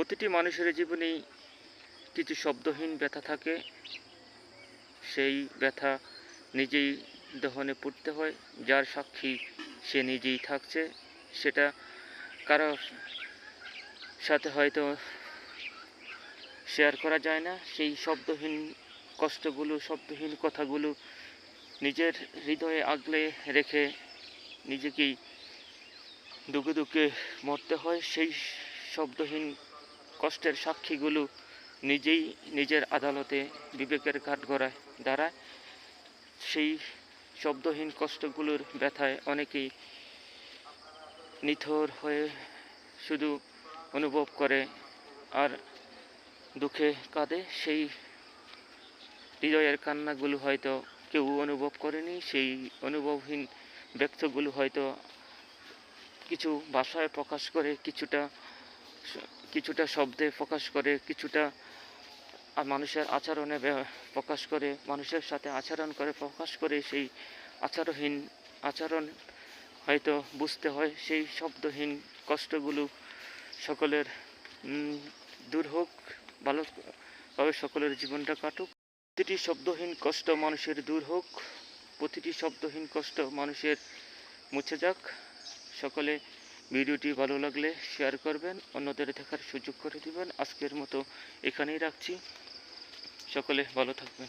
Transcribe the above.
প্রতিটি মানুষের জীবনেই কিছু শব্দহীন ব্যথা থাকে। সেই ব্যথা নিজেই দহনে পড়তে হয়, যার সাক্ষী সে নিজেই থাকছে। সেটা কারোর সাথে হয়তো শেয়ার করা যায় না। সেই শব্দহীন কষ্টগুলো, শব্দহীন কথাগুলো নিজের হৃদয়ে আগলে রেখে নিজেকেই দুঃখে দুঃখে মরতে হয়। সেই শব্দহীন কষ্টের সাক্ষীগুলো নিজেই নিজের আদালতে বিবেকের কাঠগড়ায় দাঁড়ায়। সেই শব্দহীন কষ্টগুলোর ব্যথায় অনেকেই নিথর হয়ে শুধু অনুভব করে আর দুঃখে কাঁদে। সেই হৃদয়ের কান্নাগুলো হয়তো কেউ অনুভব করেনি, সেই অনুভবহীন ব্যক্তগুলো হয়তো কিছু ভাষায় প্রকাশ করে, কিছুটা কিছুটা শব্দে প্রকাশ করে, কিছুটা মানুষের আচরণে প্রকাশ করে, মানুষের সাথে আচরণ করে, প্রকাশ করে সেই আচরণহীন আচরণ হয়তো বুঝতে হয়। সেই শব্দহীন কষ্টগুলো সকলের দূর হোক, ভালোভাবে সকলের জীবনটা কাটুক। প্রতিটি শব্দহীন কষ্ট মানুষের দূর হোক, প্রতিটি শব্দহীন কষ্ট মানুষের মুছে যাক। সকলে ভিডিওটি ভালো লাগলে শেয়ার করবেন, অন্যদের দেখার সুযোগ করে দিবেন। আজকের মতো এখানেই রাখছি। সকলে ভালো থাকবেন।